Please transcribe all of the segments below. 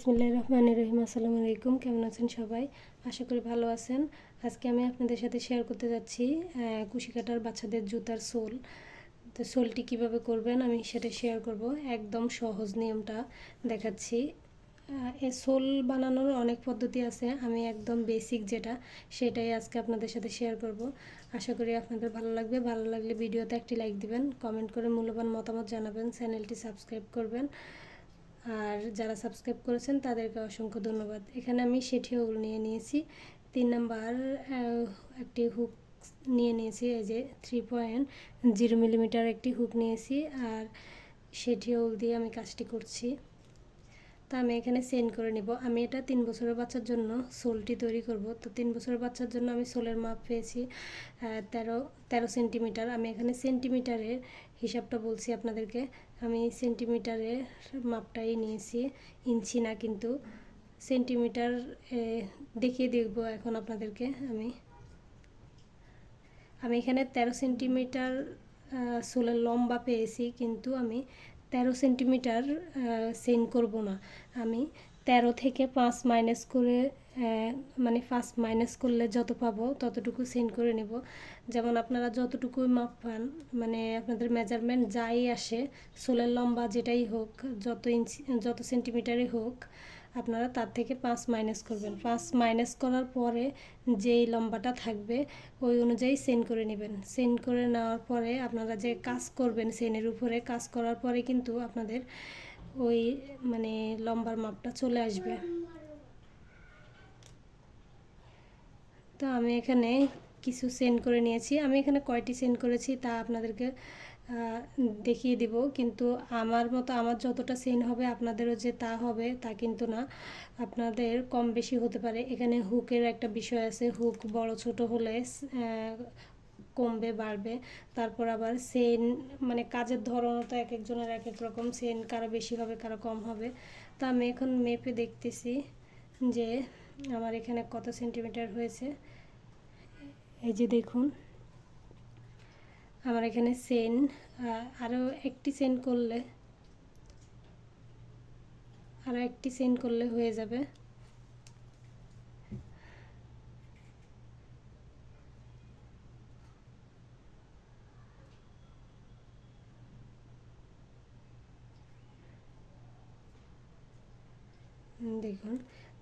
বিসমিল্লাহ রহমান রহিম, আসসালামু আলাইকুম। কেমন আছেন সবাই? আশা করি ভালো আছেন। আজকে আমি আপনাদের সাথে শেয়ার করতে যাচ্ছি কুশি কাটার বাচ্চাদের জুতার সোল। তো সোলটি কীভাবে করবেন আমি সেটা শেয়ার করব। একদম সহজ নিয়মটা দেখাচ্ছি। এই সোল বানানোর অনেক পদ্ধতি আছে। আমি একদম বেসিক যেটা, সেটাই আজকে আপনাদের সাথে শেয়ার করব। আশা করি আপনাদের ভালো লাগবে। ভালো লাগলে ভিডিওতে একটি লাইক দিবেন কমেন্ট করে মূল্যবান মতামত জানাবেন, চ্যানেলটি সাবস্ক্রাইব করবেন। আর যারা সাবস্ক্রাইব করেছেন, তাদেরকে অসংখ্য ধন্যবাদ। এখানে আমি সেটিও নিয়ে নিয়েছি। তিন নাম্বার একটি হুক নিয়ে নিয়েছি, এই যে থ্রি পয়েন্ট জিরো মিলিমিটার একটি হুক নিয়েছি, আর সেটিও দিয়ে আমি কাজটি করছি। তা আমি এখানে সেন্ড করে নিব। আমি এটা তিন বছরের বাচ্চার জন্য সোলটি তৈরি করব। তো তিন বছরের বাচ্চার জন্য আমি সোলের মাপ পেয়েছি তেরো তেরো সেন্টিমিটার। আমি এখানে সেন্টিমিটারের হিসাবটা বলছি আপনাদেরকে। আমি সেন্টিমিটারের মাপটাই নিয়েছি, ইঞ্চি না কিন্তু সেন্টিমিটার দেখিয়ে দেখব এখন আপনাদেরকে আমি। আমি এখানে তেরো সেন্টিমিটার সোলের লম্বা পেয়েছি, কিন্তু আমি তেরো সেন্টিমিটার সেন করব না আমি। তেরো থেকে পাঁচ মাইনাস করে মানে পাঁচ মাইনাস করলে যত পাবো ততটুকু সেন্ড করে নেব। যেমন আপনারা যতটুকু মাপ পান মানে আপনাদের মেজারমেন্ট যাই আসে, সোলের লম্বা যেটাই হোক, যত ইঞ্চি যত সেন্টিমিটারই হোক আপনারা তার থেকে পাঁচ মাইনাস করবেন। পাঁচ মাইনাস করার পরে যেই লম্বাটা থাকবে, ওই অনুযায়ী সেন্ড করে নেবেন। সেন্ড করে নেওয়ার পরে আপনারা যে কাজ করবেন সেনের উপরে, কাজ করার পরে কিন্তু আপনাদের ওই মানে লম্বার মাপটা চলে আসবে। তো আমি এখানে কিছু সেন্ড করে নিয়েছি। আমি এখানে কয়টি সেন্ড করেছি তা আপনাদেরকে দেখিয়ে দিব। কিন্তু আমার মতো আমার যতটা সেন হবে আপনাদেরও যে তা হবে, তা কিন্তু না। আপনাদের কম বেশি হতে পারে। এখানে হুকের একটা বিষয় আছে। হুক বড় ছোট হলে কমবে, বাড়বে। তারপর আবার সেন মানে কাজের ধরনও তো এক একজনের এক এক রকম। সেন কারও বেশি হবে, কারও কম হবে। তো আমি এখন মেপে দেখতেছি যে আমার এখানে কত সেন্টিমিটার হয়েছে। এই যে দেখুন। আমার এখানে সেন আরও একটি সেন্ড করলে আরও একটি সেন্ড করলে হয়ে যাবে। দেখুন,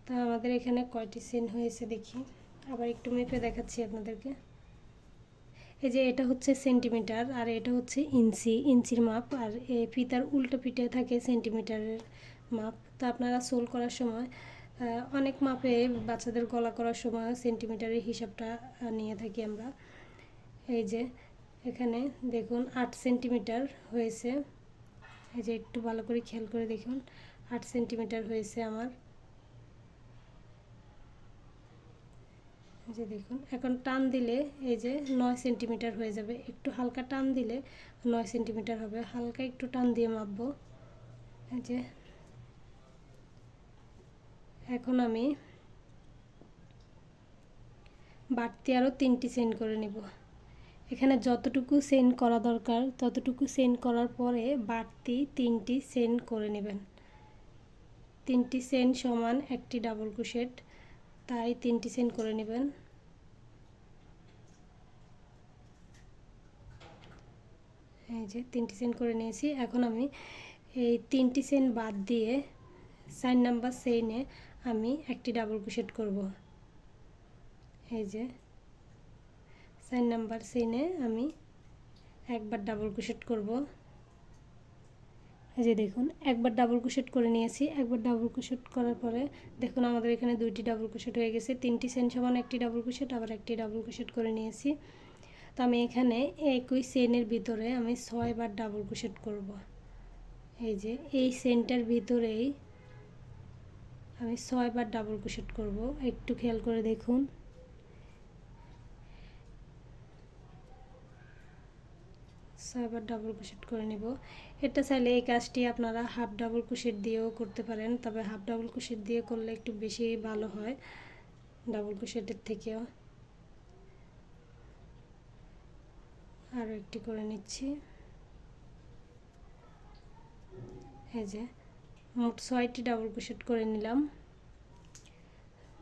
তা আমাদের এখানে কয়টি সেন হয়েছে দেখি। আবার একটু মেপে দেখাচ্ছি আপনাদেরকে। এই যে এটা হচ্ছে সেন্টিমিটার আর এটা হচ্ছে ইঞ্চি, ইঞ্চির মাপ আর এ ফিতার উল্টো পিঠে থাকে সেন্টিমিটারের মাপ। তো আপনারা সোল করার সময় অনেক মাপে বাচ্চাদের গলা করার সময় সেন্টিমিটারের হিসাবটা নিয়ে থাকি আমরা। এই যে এখানে দেখুন আট সেন্টিমিটার হয়েছে। এই যে একটু ভালো করে খেয়াল করে দেখুন, আট সেন্টিমিটার হয়েছে আমার। যে দেখুন, এখন টান দিলে এই যে নয় সেন্টিমিটার হয়ে যাবে। একটু হালকা টান দিলে নয় সেন্টিমিটার হবে। হালকা একটু টান দিয়ে মাপবো। এই যে এখন আমি বাড়তি আরও তিনটি সেন্ড করে নেব। এখানে যতটুকু সেন্ড করা দরকার, ততটুকু সেন্ড করার পরে বাড়তি তিনটি সেন্ড করে নেবেন। তিনটি সেন্ট সমান একটি ডাবল ক্রোশেট। তাই তিনটি সেন্ট করে নেবেন। এই যে তিনটি সেন্ট করে নিয়েছি। এখন আমি এই তিনটি সেন্ট বাদ দিয়ে সাইন নাম্বার সেইনে আমি একটি ডাবল ক্রোশেট করব। এই যে সাইন নাম্বার সেইনে আমি একবার ডাবল ক্রোশেট করব। এই যে দেখুন, একবার ডাবল কুশেট করে নিয়েছি। একবার ডাবল কুশেট করার পরে দেখুন আমাদের এখানে দুইটি ডাবল কুশেট হয়ে গেছে। তিনটি সেন সমান একটি ডাবল কুশেট আবার একটি ডাবল কুশেট করে নিয়েছি। তো আমি এখানে একই সেনের ভিতরে আমি ছয়বার ডাবল কুশেট করব। এই যে এই সেন্টার ভিতরেই আমি ছয়বার ডাবল কুশেট করব। একটু খেয়াল করে দেখুন। ছয়বার ডাবল কুশেট করে নেব। এটা চাইলে এই কাজটি আপনারা হাফ ডাবল কুশেট দিয়েও করতে পারেন, তবে হাফ ডাবল কুশেট দিয়ে করলে একটু বেশি ভালো হয় ডাবল কুশেটের থেকেও। আরও একটি করে নিচ্ছি। এই যে, মোট ছয়টি ডাবল ক্রোশেট করে নিলাম।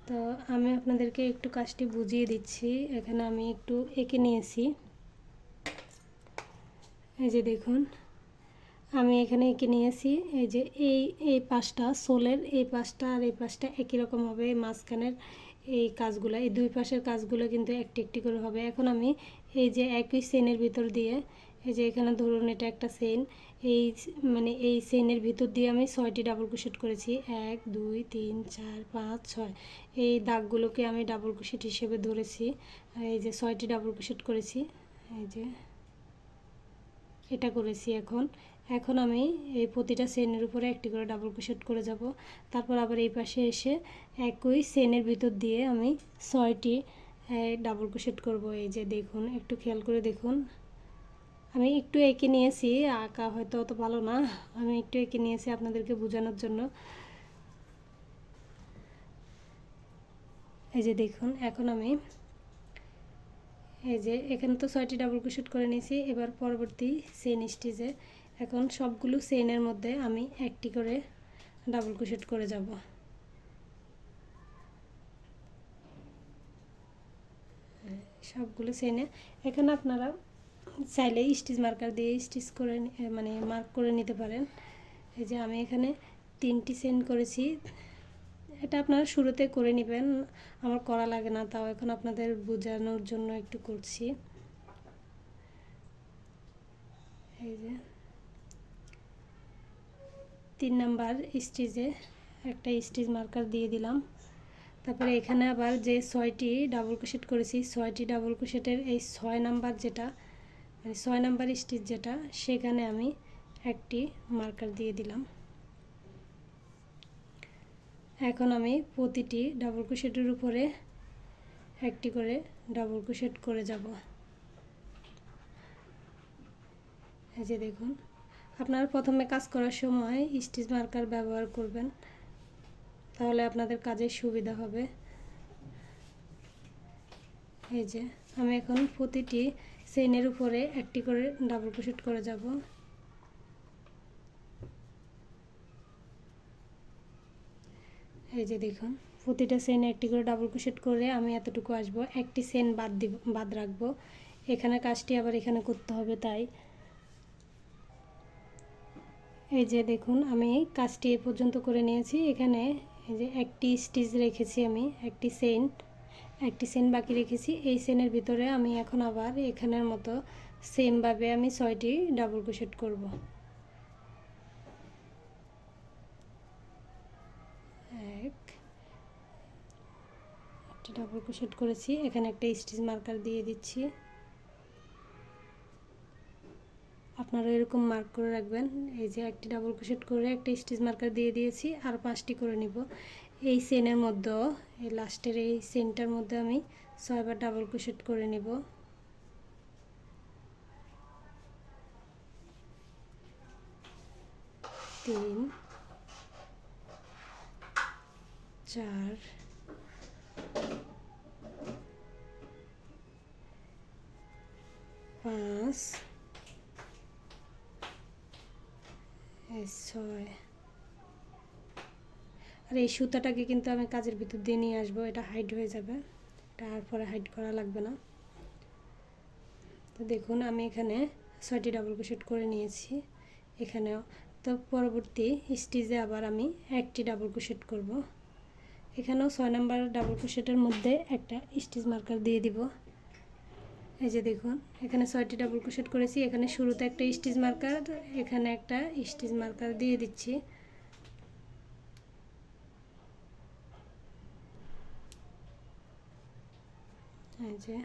তো আমি আপনাদেরকে একটু কাজটি বুঝিয়ে দিচ্ছি। এখানে আমি একটু এঁকে নিয়েছি। এই যে দেখুন, আমি এখানে এঁকে নিয়েছি। এই যে এই এই পাশটা, সোলের এই পাশটা আর এই পাশটা একই রকম হবে। মাঝখানের এই কাজগুলো, এই দুই পাশের কাজগুলো কিন্তু একটি একটি করে হবে। এখন আমি এই যে একই চেনের ভিতর দিয়ে, এই যে এখানে ধরুন এটা একটা চেন এই মানে এই চেনের ভিতর দিয়ে আমি ছয়টি ডাবল ক্রোশেট করেছি। এক, দুই, তিন, চার, পাঁচ, ছয়। এই দাগগুলোকে আমি ডাবল ক্রোশেট হিসেবে ধরেছি। এই যে ছয়টি ডাবল কুশেট করেছি। এই যে এটা করেছি এখন। এখন আমি এই প্রতিটা চেনের উপরে একটি করে ডাবল ক্রোশেট করে যাব। তারপর আবার এই পাশে এসে একই চেনের ভিতর দিয়ে আমি ছয়টি ডাবল ক্রোশেট করব। এই যে দেখুন, একটু খেয়াল করে দেখুন। আমি একটু এঁকে নিয়েছি, আঁকা হয়তো অত ভালো না। আমি একটু এঁকে নিয়েছি আপনাদেরকে বোঝানোর জন্য। এই যে দেখুন, এখন আমি এই যে, এখানে তো ছয়টি ডাবল ক্রোশেট করে নিয়েছি, এবার পরবর্তী চেন স্টিচে এখন সবগুলো চেনের মধ্যে আমি একটি করে ডাবল ক্রোশেট করে যাব। সবগুলো চেনে এখানে আপনারা চাইলে স্টিচ মার্কার দিয়ে স্টিচ করে মানে মার্ক করে নিতে পারেন। এই যে, আমি এখানে তিনটি চেন করেছি। এটা আপনারা শুরুতে করে নেবেন। আমার করা লাগে না, তাও এখন আপনাদের বোঝানোর জন্য একটু করছি। এই যে। তিন নাম্বার স্টিচে একটা স্টিচ মার্কার দিয়ে দিলাম। তারপরে এখানে আবার যে ছয়টি ডাবল ক্রোশেট করেছি, ছয়টি ডাবল ক্রোশেটের এই ছয় নাম্বার যেটা মানে ছয় নাম্বার স্টিচ যেটা, সেখানে আমি একটি মার্কার দিয়ে দিলাম। এখন আমি প্রতিটি ডাবল ক্রোশেটের উপরে একটি করে ডাবল ক্রোশেট করে যাব। এই যে দেখুন, আপনারা প্রথমে কাজ করার সময় স্টিচ মার্কার ব্যবহার করবেন, তাহলে আপনাদের কাজে সুবিধা হবে। এই যে, আমি এখন প্রতিটি চেনের উপরে একটি করে ডাবল ক্রোশেট করে যাব। এই যে দেখুন, প্রতিটা চেনে একটি করে ডাবল ক্রোশেট করে আমি এতটুকু আসব। একটি চেন বাদ দিব, বাদ রাখব। এখানে কাজটি আবার এখানে করতে হবে তাই। এই যে দেখুন, আমি কাজটি এ পর্যন্ত করে নিয়েছি। এখানে এই যে একটি স্টিচ রেখেছি আমি, একটি চেন একটি চেন বাকি রেখেছি। এই চেনের ভিতরে আমি এখন আবার এখানের মতো সেমভাবে আমি ছয়টি ডাবল ক্রোশেট করব এক একটা ডাবল ক্রোশেট করেছি। এখানে একটা স্টিচ মার্কার দিয়ে দিচ্ছি। আপনারা এরকম মার্ক করে রাখবেন। এই যে একটি ডাবল ক্রোশেট করে একটা স্টিচ মার্কার দিয়ে দিয়েছি, আর পাঁচটি করে নিব। এই চেনের মধ্যেও, এই লাস্টের এই চেনটার মধ্যে আমি ছয়বার ডাবল ক্রোশেট করে নিব। তিন, চার পাঁচ ছয় আর, এই সুতাটাকে কিন্তু আমি কাজের ভিতর দিয়ে নিয়ে আসব। এটা হাইড হয়ে যাবে। তারপরে হাইড করা লাগবে না। তো দেখুন, আমি এখানে ছয়টি ডাবল ক্রোশেট করে নিয়েছি। এখানেও। তো পরবর্তী স্টিচে আবার আমি একটি ডাবল ক্রোশেট করব। এখানেও ছয় নাম্বার ডাবল ক্রোশেটের মধ্যে একটা স্টিচ মার্কার দিয়ে দিব। এই যে দেখুন, এখানে ছয়টি ডাবল ক্রোশেট করেছি। এখানে শুরুতে একটা স্টিচ মার্কার এখানে একটা স্টিচ মার্কার দিয়ে দিচ্ছি। এই যে।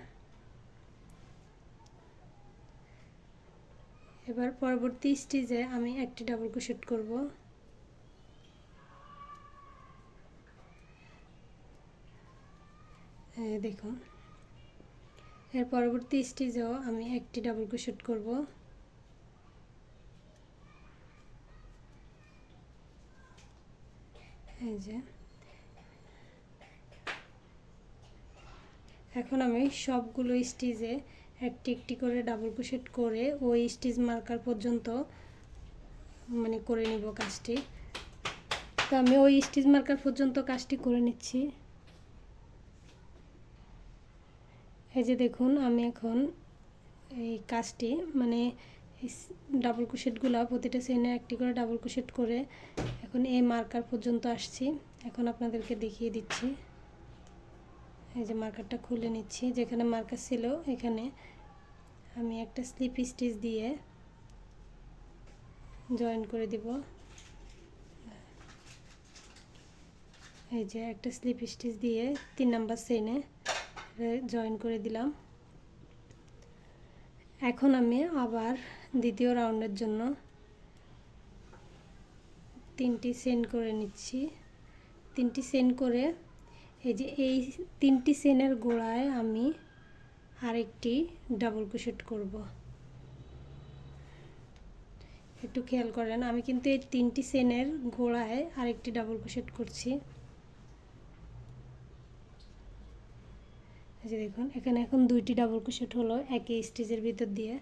এবার পরবর্তী স্টিচে আমি একটি ডাবল ক্রোশেট করব। দেখুন। এর পরবর্তী স্টেজেও আমি একটি ডাবল ক্রোশেট করব। এই যে। এখন আমি সবগুলো স্টিচে একটি একটি করে ডাবল ক্রোশেট করে ওই স্টিচ মার্কার পর্যন্ত মানে করে নিব কাজটি। তো আমি ওই স্টিচ মার্কার পর্যন্ত কাজটি করে নিচ্ছি। এই যে দেখুন, আমি এখন এই কাজটি মানে ডাবল কুশেটগুলো প্রতিটা সেনে একটি করে ডাবল কুশেট করে এখন এই মার্কার পর্যন্ত আসছি। এখন আপনাদেরকে দেখিয়ে দিচ্ছি। এই যে মার্কারটা খুলে নিচ্ছি, যেখানে মার্কার ছিল এখানে। আমি একটা স্লিপ স্টিচ দিয়ে জয়েন করে দিব। এই যে একটা স্লিপ স্টিচ দিয়ে তিন নাম্বার সেনে জয়েন করে দিলাম। এখন আমি আবার দ্বিতীয় রাউন্ডের জন্য তিনটি সেন্ড করে নিচ্ছি। তিনটি সেন্ড করে এই যে এই তিনটি সেনের গোড়ায় আমি আরেকটি ডাবল ক্রোশেট করব। একটু খেয়াল করেন, আমি কিন্তু এই তিনটি সেনের গোড়ায় আরেকটি ডাবল ক্রোশেট করছি। এই যে দেখুন, এখানে এখন দুইটি ডাবল ক্রোশেট হলো একই স্টিচের ভিতর দিয়ে।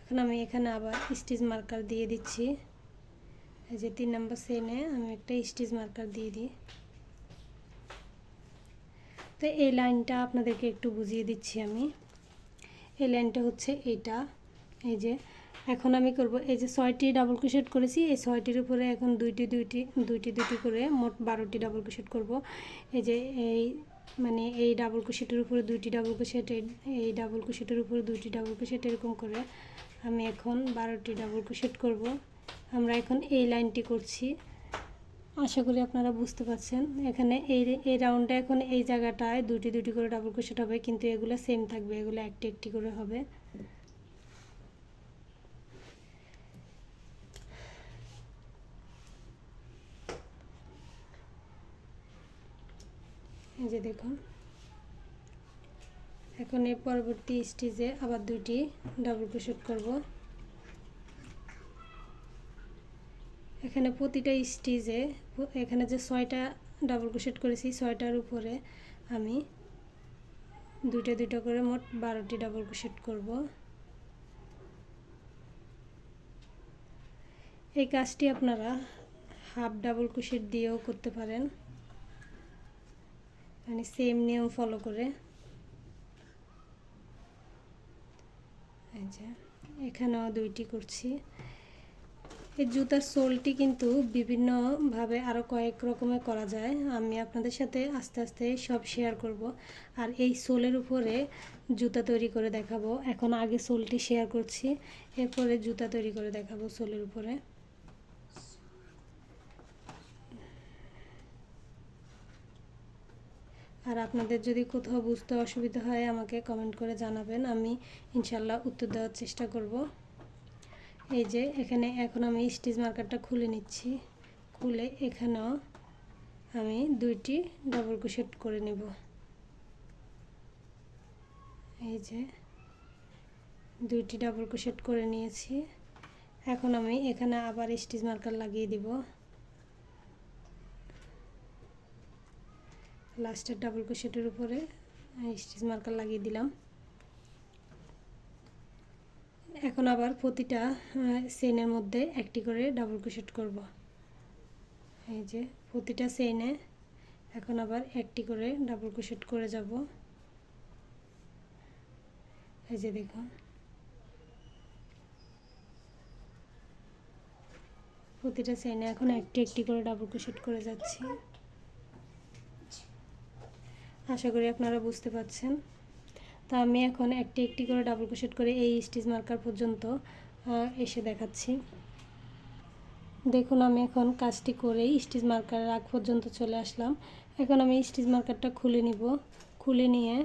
এখন আমি এখানে আবার স্টিচ মার্কার দিয়ে দিচ্ছি। এই যে তিন নম্বর সেনে আমি একটা স্টিচ মার্কার দিয়ে দিই। তো এই লাইনটা আপনাদেরকে একটু বুঝিয়ে দিচ্ছি আমি। এই লাইনটা হচ্ছে এইটা এই যে, এখন আমি করব, এই যে ছয়টি ডাবল ক্রোশেট করেছি, এই ছয়টির উপরে এখন দুইটি দুইটি দুইটি দুইটি করে মোট বারোটি ডাবল ক্রোশেট করব। এই যে এই মানে এই ডাবল ক্রোশেটের উপরে দুইটি ডাবল কুশেট এই ডাবল কুশিটের উপরে দুইটি ডাবল কুশেট এরকম করে আমি এখন বারোটি ডাবল কুশেট করব। আমরা এখন এই লাইনটি করছি। আশা করি আপনারা বুঝতে পারছেন। এখানে এই এই রাউন্ডে এখন এই জায়গাটায় দুটি দুটি করে ডাবল কুশেট হবে, কিন্তু এগুলো সেম থাকবে, এগুলো একটি একটি করে হবে। এই যে দেখুন এখন এই পরবর্তী স্টেজে আবার দুইটি ডাবল ক্রোশেট করব। এখানে প্রতিটা স্টেজে, এখানে যে ছয়টা ডাবল ক্রোশেট করেছি, ছয়টার উপরে আমি দুইটা দুইটা করে মোট বারোটি ডাবল ক্রোশেট করব। এই কাজটি আপনারা হাফ ডাবল ক্রোশেট দিয়েও করতে পারেন। মানে সেম নিয়ম ফলো করে। এখানেও দুইটি করছি। এই জুতার সোলটি কিন্তু বিভিন্নভাবে আরও কয়েক রকমের করা যায়। আমি আপনাদের সাথে আস্তে আস্তে সব শেয়ার করব। আর এই সোলের উপরে জুতা তৈরি করে দেখাবো। এখন আগে সোলটি শেয়ার করছি। এরপরে জুতা তৈরি করে দেখাবো সোলের উপরে। আর আপনাদের যদি কোথাও বুঝতে অসুবিধা হয়, আমাকে কমেন্ট করে জানাবেন। আমি ইনশাল্লাহ উত্তর দেওয়ার চেষ্টা করব। এই যে, এখানে এখন আমি স্টিচ মার্কারটা খুলে নিচ্ছি। খুলে এখানেও আমি দুইটি ডাবল ক্রোশেট করে নেব। এই যে, দুইটি ডাবল ক্রোশেট করে নিয়েছি। এখন আমি এখানে আবার স্টিচ মার্কার লাগিয়ে দিব। লাস্টের ডাবল ক্রোশেটের উপরে স্টিচ মার্কার লাগিয়ে দিলাম। এখন আবার প্রতিটা সেনের মধ্যে একটি করে ডাবল ক্রোশেট করব। এই যে, প্রতিটা সেনে এখন আবার একটি করে ডাবল ক্রোশেট করে যাব। এই যে দেখুন। প্রতিটা সেনে এখন একটি একটি করে ডাবল ক্রোশেট করে যাচ্ছি। আশা করি আপনারা বুঝতে পারছেন। তা আমি এখন একটি একটি করে ডাবল ক্রোশেট করে এই স্টিচ মার্কার পর্যন্ত এসে দেখাচ্ছি। দেখুন, আমি এখন কাজটি করে স্টিচ মার্কার আগ পর্যন্ত চলে আসলাম। এখন আমি স্টিচ মার্কারটা খুলে নিব। খুলে নিয়ে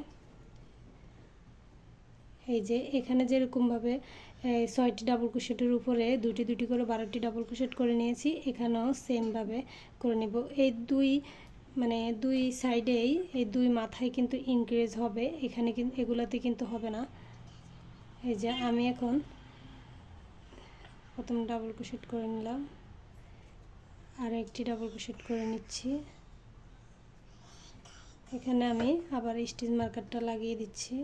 এই যে এখানে যেরকমভাবে ছয়টি ডাবল ক্রোশেটের উপরে দুটি দুটি করে বারোটি ডাবল ক্রোশেট করে নিয়েছি, এখানেও সেমভাবে করে নিব। এই দুই মানে দুই সাইডেই, এই দুই মাথায় কিন্তু ইনক্রিজ হবে। এখানে কিন্তু এগুলাতে কিন্তু হবে না। এই যে আমি এখন প্রথম ডাবল ক্রোশেট করে নিলাম। আর একটি ডাবল ক্রোশেট করে নিচ্ছি। এখানে আমি আবার স্টিচ মার্কারটা লাগিয়ে দিচ্ছি।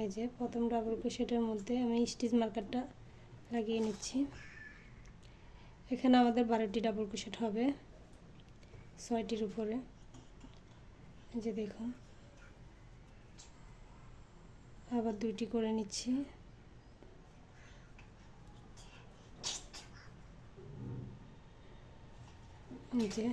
এই যে প্রথম ডাবল ক্রোশেটের মধ্যে আমি স্টিচ মার্কারটা লাগিয়ে নিচ্ছি। এখানে আমাদের বারোটি ডাবল ক্রোশেট হবে। ছয়টির উপরে। যে দেখুন। আবার দুইটি করে নিচ্ছি। যে।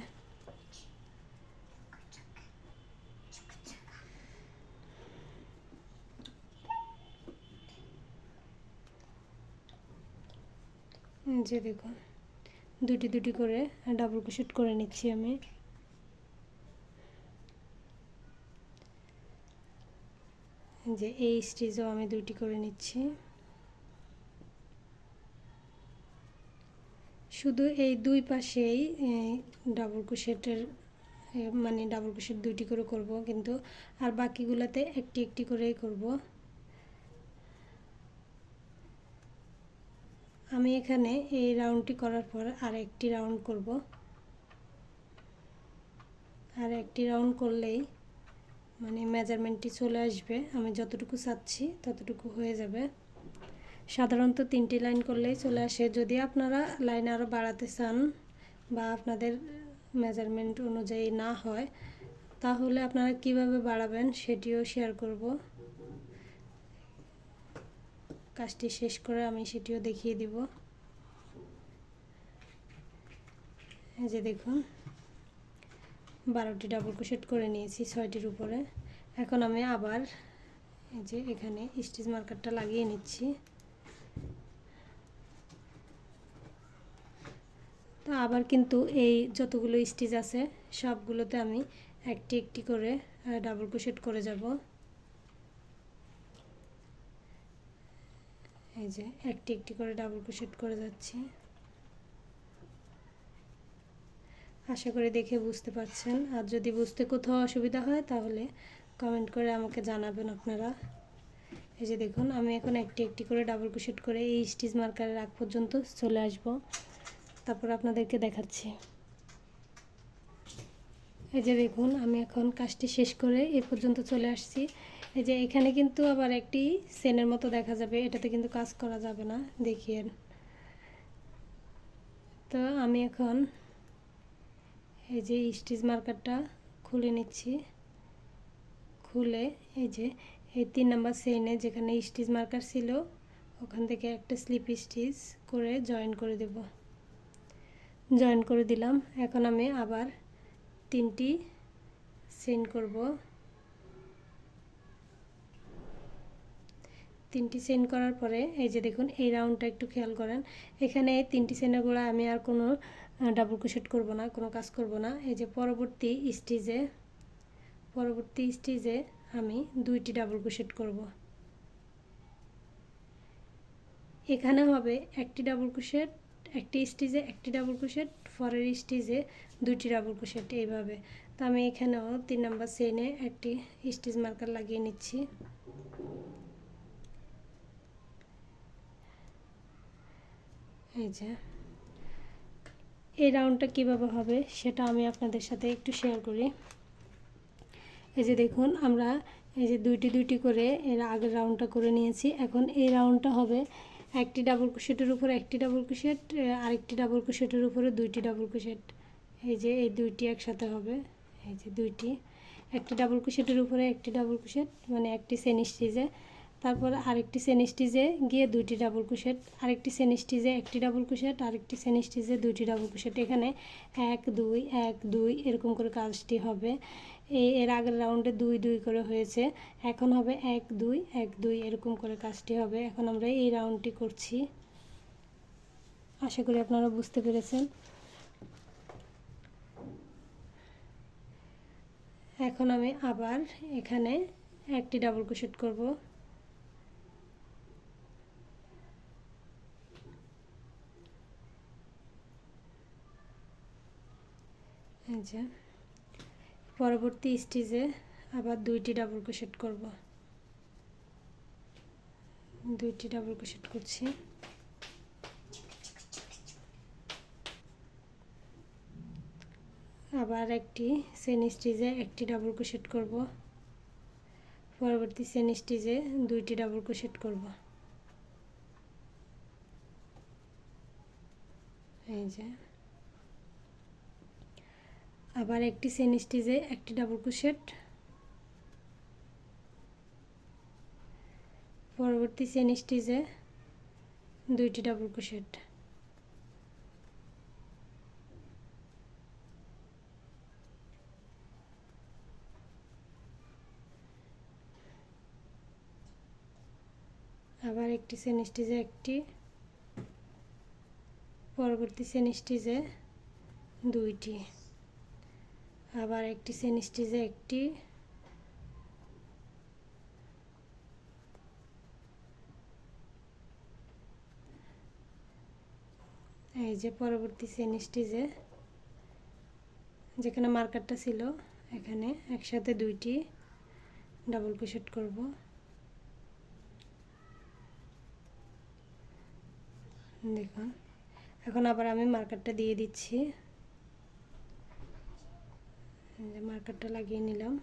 যে দেখুন। দুটি দুটি করে ডাবল ক্রোশেট করে নিচ্ছি আমি। যে এই স্টিচও আমি দুটি করে নিচ্ছি। শুধু এই দুই পাশেই ডাবল ক্রোশেটের মানে ডাবল ক্রোশেট দুইটি করে করব কিন্তু, আর বাকিগুলোতে একটি একটি করেই করব। আমি এখানে এই রাউন্ডটি করার পর আর একটি রাউন্ড করব। আর একটি রাউন্ড করলেই মানে মেজারমেন্টটি চলে আসবে। আমি যতটুকু চাচ্ছি ততটুকু হয়ে যাবে। সাধারণত তিনটি লাইন করলেই চলে আসে। যদি আপনারা লাইন আরও বাড়াতে চান বা আপনাদের মেজারমেন্ট অনুযায়ী না হয়, তাহলে আপনারা কীভাবে বাড়াবেন সেটিও শেয়ার করব। কাজটি শেষ করে আমি সেটিও দেখিয়ে দিব। এই যে দেখুন, বারোটি ডাবল ক্রোশেট করে নিয়েছি ছয়টির উপরে। এখন আমি আবার এই যে এখানে স্টিচ মার্কারটা লাগিয়ে নিচ্ছি। তো আবার কিন্তু এই যতগুলো স্টিচ আছে, সবগুলোতে আমি একটি একটি করে ডাবল ক্রোশেট করে যাব। এই যে, একটি একটি করে ডাবল ক্রোশেট করে যাচ্ছি। আশা করি দেখে বুঝতে পারছেন। আর যদি বুঝতে কোথাও অসুবিধা হয়, তাহলে কমেন্ট করে আমাকে জানাবেন আপনারা। এই যে দেখুন, আমি এখন একটি একটি করে ডাবল ক্রোশেট করে এই স্টিচ মার্কারের আগ পর্যন্ত চলে আসব। তারপর আপনাদেরকে দেখাচ্ছি। এই যে দেখুন, আমি এখন কাজটি শেষ করে এ পর্যন্ত চলে আসছি। এই যে এখানে কিন্তু আবার একটি সেনের মতো দেখা যাবে, এটাতে কিন্তু কাজ করা যাবে না, দেখিয়ে তো আমি এখন এই যে স্টিচ মার্কারটা খুলে নিচ্ছি। খুলে এই যে এই তিন নাম্বার সেনে যেখানে স্টিচ মার্কার ছিল, ওখান থেকে একটা স্লিপ স্টিচ করে জয়েন করে দেব। জয়েন করে দিলাম। এখন আমি আবার তিনটি সেন করব। তিনটি সেন করার পরে, এই যে দেখুন, এই রাউন্ডটা একটু খেয়াল করেন। এখানে এই তিনটি সেনের গোড়া আমি আর কোনো ডাবল ক্রোশেট করব না, কোনো কাজ করব না। এই যে পরবর্তী স্টিজে পরবর্তী স্টিজে আমি দুইটি ডাবল ক্রোশেট করব। এখানে হবে একটি ডাবল ক্রোশেট একটি স্টিজে একটি ডাবল ক্রোশেট ফরের স্টিজে দুইটি ডাবল ক্রোশেট এইভাবে। তো আমি এখানেও তিন নাম্বার চেইনে একটি স্টিচ মার্কার লাগিয়ে নিচ্ছি। এই যে। এই রাউন্ডটা কীভাবে হবে সেটা আমি আপনাদের সাথে একটু শেয়ার করি। এই যে দেখুন, আমরা এই যে দুইটি দুইটি করে এর আগের রাউন্ডটা করে নিয়েছি। এখন এই রাউন্ডটা হবে একটি ডাবল কুশেটের উপর একটি ডাবল কুশেট আরেকটি ডাবল কুশেটের উপরে দুইটি ডাবল কুশেট এই যে এই দুইটি একসাথে হবে। এই যে দুইটি। একটি ডাবল কুশেটের উপরে একটি ডাবল কুশেট মানে একটি সেন স্টিজে তারপর আরেকটি সেন গিয়ে দুইটি ডাবল কুশেট আরেকটি সেন স্টিজে একটি ডাবল কুশেট আরেকটি সেন স্টিজে দুইটি ডাবল কুশেট এখানে এক, দুই এক, দুই এরকম করে কাজটি হবে। এই এর আগের রাউন্ডে দুই দুই করে হয়েছে। এখন হবে এক, দুই এক, দুই এরকম করে কাজটি হবে। এখন আমরা এই রাউন্ডটি করছি। আশা করি আপনারা বুঝতে পেরেছেন। এখন আমি আবার এখানে একটি ডাবল ক্রোশেট করব। যে, পরবর্তী স্টেজে আবার দুইটি ডাবল ক্রোশেট করব। দুইটি ডাবল ক্রোশেট করছি। আবার একটি সেন স্টিচে একটি ডাবল ক্রোশেট করব। পরবর্তী সেন স্টিচে দুইটি ডাবল ক্রোশেট করব। এই যে। আবার একটি চেন স্টিচে একটি ডাবল ক্রোশেট পরবর্তী চেন স্টিচে দুইটি ডাবল ক্রোশেট আবার একটি চেন স্টিচে একটি। পরবর্তী চেন স্টিচে দুইটি। আবার একটি চেন স্টিচে একটি এই যে পরবর্তী স্টিচে যেখানে মার্কারটা ছিল, এখানে একসাথে দুইটি ডাবল ক্রোশেট করব। দেখুন, এখন আবার আমি মার্কারটা দিয়ে দিচ্ছি। যে মার্কারটা লাগিয়ে নিলাম।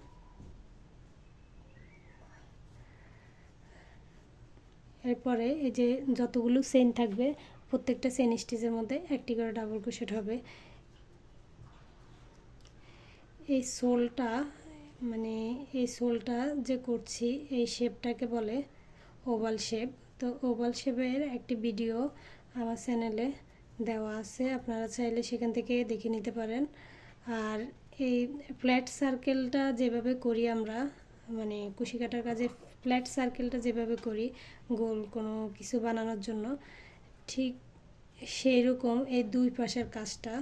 এরপরে এই যে যতগুলো চেন থাকবে, প্রত্যেকটা চেন স্টিচের মধ্যে একটি করে ডাবল ক্রোশেট হবে। এই সোলটা মানে এই সোলটা যে করছি, এই শেপটাকে বলে ওভাল শেপ তো ওভাল শেপের একটি ভিডিও আমার চ্যানেলে দেওয়া আছে, আপনারা চাইলে সেখান থেকে দেখে নিতে পারেন। আর এই ফ্ল্যাট সার্কেলটা যেভাবে করি আমরা মানে কুশি কাটার কাজে ফ্ল্যাট সার্কেলটা যেভাবে করি, গোল কোনো কিছু বানানোর জন্য, ঠিক সেই রকম এই দুই পাশের কাজটা,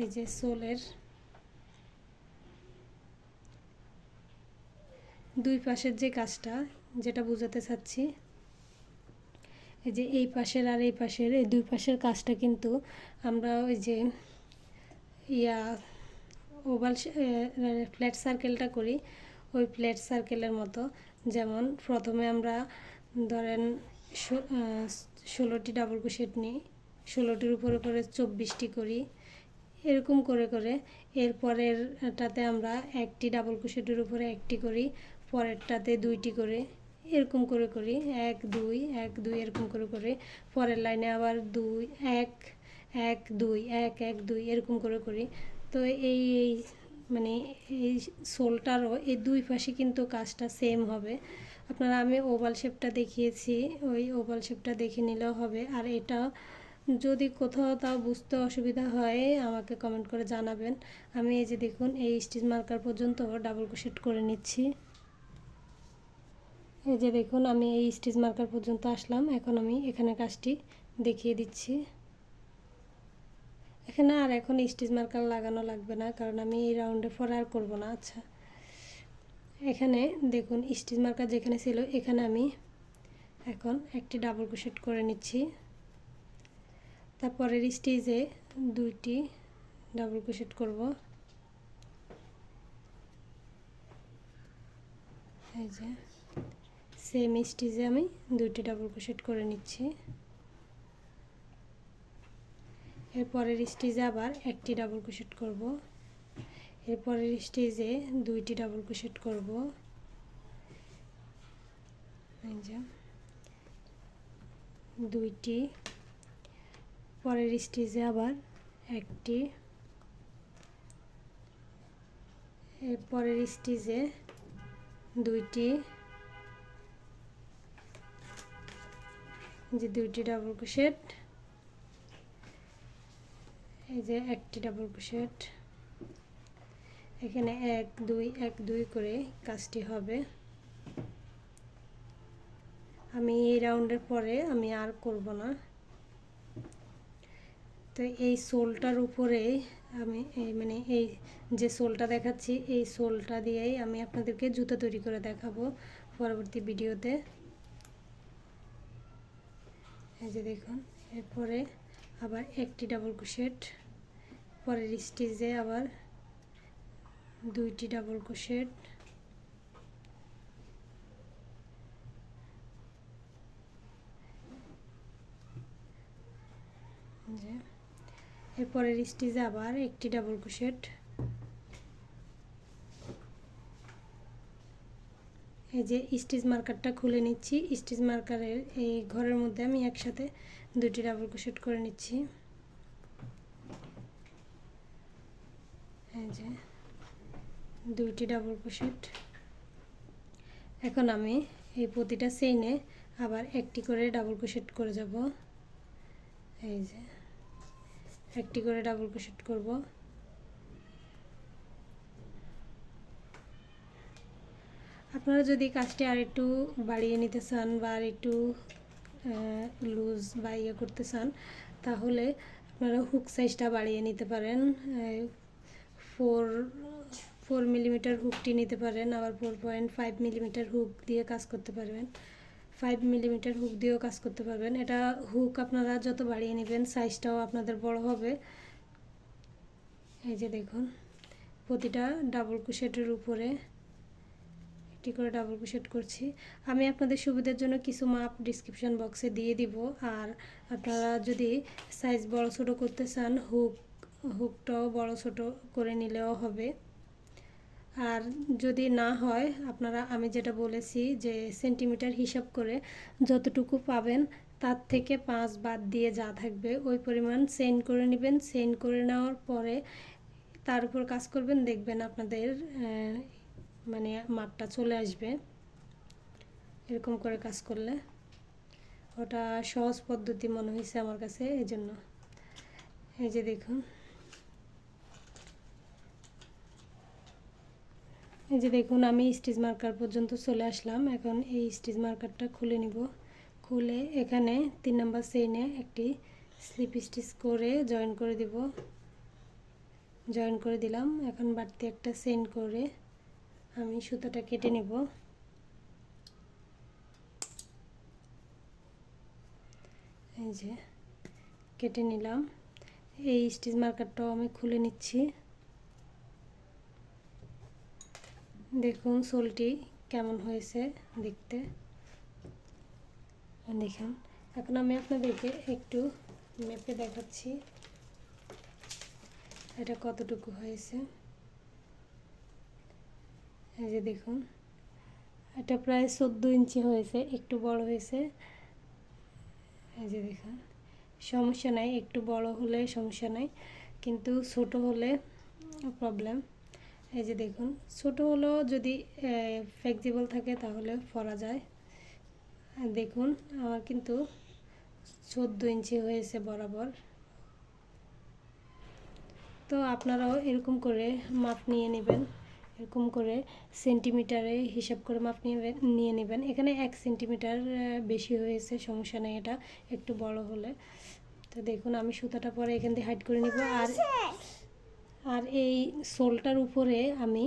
এই যে সোলের, দুই পাশের যে কাজটা, যেটা বোঝাতে চাচ্ছি, এই যে এই পাশের আর এই পাশের, এই দুই পাশের কাজটা কিন্তু আমরা ওই যে ইয়া ওভাল ফ্ল্যাট সার্কেলটা করি, ওই ফ্ল্যাট সার্কেলের মতো। যেমন প্রথমে আমরা ধরেন ষোলোটি ডাবল ক্রোশেট নিই, ষোলোটির উপরে করে চব্বিশটি করি, এরকম করে করে। এরপরেরটাতে আমরা একটি ডাবল ক্রোশেটের উপরে একটি করি, পরেরটাতে দুইটি করে, এরকম করে করি। এক, দুই এক, দুই, এরকম করে করে। পরের লাইনে আবার দুই, এক এক, দুই, এক এক, দুই, এরকম করে করি। তো এই এই মানে এই সোলটারও এই দুই পাশে কিন্তু কাজটা সেম হবে। আপনারা আমি ওভাল শেপটা দেখিয়েছি, ওই ওভাল শেপটা দেখে নিলেও হবে। আর এটা যদি কোথাও তাও বুঝতে অসুবিধা হয়, আমাকে কমেন্ট করে জানাবেন। আমি এই যে দেখুন, এই স্টিচ মার্কার পর্যন্ত ডাবল ক্রোশেট করে নিচ্ছি। এই যে দেখুন, আমি এই স্টিচ মার্কার পর্যন্ত আসলাম। এখন আমি এখানে কাজটি দেখিয়ে দিচ্ছি। এখানে আর এখন স্টিচ মার্কার লাগানো লাগবে না, কারণ আমি এই রাউন্ডে পরে আর করব না। আচ্ছা এখানে দেখুন, স্টিচ মার্কার যেখানে ছিল, এখানে আমি এখন একটি ডাবল ক্রোশেট করে নিচ্ছি। তারপরের স্টিচে দুইটি ডাবল ক্রোশেট করব। এই যে সেম স্টিচে আমি দুইটি ডাবল ক্রোশেট করে নিচ্ছি। এরপরের স্টেজে আবার একটি ডাবল ক্রোশেট করব। এরপরের স্টেজে দুইটি ডাবল ক্রোশেট করব। দুইটি। পরের স্টেজে আবার একটি। এরপরের স্টেজে দুইটি। যে দুইটি ডাবল ক্রোশেট এই যে একটি ডাবল ক্রোশেট এখানে এক, দুই এক, দুই করে কাজটি হবে। আমি এই রাউন্ডের পরে আমি আর করব না। তো এই সোলটার উপরে আমি এই মানে এই যে সোলটা দেখাচ্ছি, এই সোলটা দিয়েই আমি আপনাদেরকে জুতো তৈরি করে দেখাবো পরবর্তী ভিডিওতে। এই যে দেখুন, এরপরে আবার একটি ডাবল ক্রোশেট পরের স্টিচে আবার দুইটি ডাবল ক্রোশেট যে। এরপরের স্টিচে আবার একটি ডাবল ক্রোশেট এই যে স্টিচ মার্কারটা খুলে নিচ্ছি। স্টিচ মার্কারের এই ঘরের মধ্যে আমি একসাথে দুটি ডাবল ক্রোশেট করে নিচ্ছি। এই যে দুইটি ডাবল ক্রোশেট এখন আমি এই প্রতিটা চেইনে আবার একটি করে ডাবল ক্রোশেট করে যাব। এই যে একটি করে ডাবল ক্রোশেট করব। আপনারা যদি কাজটি আর একটু বাড়িয়ে নিতে চান বা আর একটু লুজ বা ইয়ে করতে চান, তাহলে আপনারা হুক সাইজটা বাড়িয়ে নিতে পারেন ফোর ফোর মিলিমিটার হুকটি নিতে পারেন, আবার four point five millimetre hook দিয়ে কাজ করতে পারবেন। ফাইভ মিলিমিটার হুক দিয়েও কাজ করতে পারবেন। এটা হুক আপনারা যত বাড়িয়ে নেবেন সাইজটাও আপনাদের বড় হবে। এই যে দেখুন, প্রতিটা ডাবল কুশেটের উপরে একটি করে ডাবল কুশেট করছি। আমি আপনাদের সুবিধার জন্য কিছু মাপ ডিসক্রিপশন বক্সে দিয়ে দিব। আর আপনারা যদি সাইজ বড় ছোট করতে চান হুক হুকটাও বড় ছোট করে নিলেও হবে। আর যদি না হয়, আপনারা, আমি যেটা বলেছি যে সেন্টিমিটার হিসাব করে যতটুকু পাবেন, তার থেকে পাঁচ বাদ দিয়ে যা থাকবে, ওই পরিমাণ সেন্ড করে নেবেন। সেন্ড করে নেওয়ার পরে তার উপর কাজ করবেন। দেখবেন আপনাদের মানে মাপটা চলে আসবে। এরকম করে কাজ করলে ওটা সহজ পদ্ধতি মনে হয়েছে আমার কাছে এই জন্য এই যে দেখুন। এই যে দেখুন, আমি স্টিচ মার্কার পর্যন্ত চলে আসলাম। এখন এই স্টিচ মার্কারটা খুলে নিব। খুলে এখানে তিন নাম্বার চেইনে একটি স্লিপ স্টিচ করে জয়েন করে দিব। জয়েন করে দিলাম। এখন বাড়তি একটা চেইন করে আমি সুতোটা কেটে নেব। এই যে, কেটে নিলাম। এই স্টিচ মার্কারটাও আমি খুলে নিচ্ছি। দেখুন, সোলটি কেমন হয়েছে দেখতে। দেখুন, এখন আমি আপনাদেরকে একটু মেপে দেখাচ্ছি। এটা কতটুকু হয়েছে। এই যে দেখুন, এটা প্রায় চোদ্দ ইঞ্চি হয়েছে, একটু বড় হয়েছে। এই যে দেখুন, সমস্যা নাই, একটু বড় হলে সমস্যা নাই, কিন্তু ছোট হলে প্রবলেম এই যে দেখুন, ছোট হলেও যদি ফ্লেক্সিবল থাকে তাহলে পরা যায়। দেখুন, আমার কিন্তু চোদ্দ ইঞ্চি হয়েছে বরাবর। তো আপনারাও এরকম করে মাপ নিয়ে নেবেন। এরকম করে সেন্টিমিটারে হিসাব করে মাপ নিয়ে নেবেন এখানে এক সেন্টিমিটার বেশি হয়েছে, সমস্যা নেই এটা, একটু বড় হলে। তো দেখুন, আমি সুতাটা পরে এখান থেকে হাইড করে নিব। আর আর এই সোলটার উপরে আমি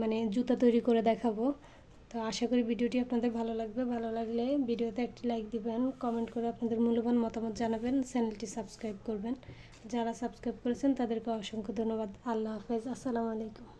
মানে জুতা তৈরি করে দেখাবো। তো আশা করি ভিডিওটি আপনাদের ভালো লাগবে। ভালো লাগলে ভিডিওতে একটি লাইক দিবেন কমেন্ট করে আপনাদের মূল্যবান মতামত জানাবেন, চ্যানেলটি সাবস্ক্রাইব করবেন। যারা সাবস্ক্রাইব করেছেন তাদেরকে অসংখ্য ধন্যবাদ। আল্লাহ হাফেজ। আসসালামু আলাইকুম।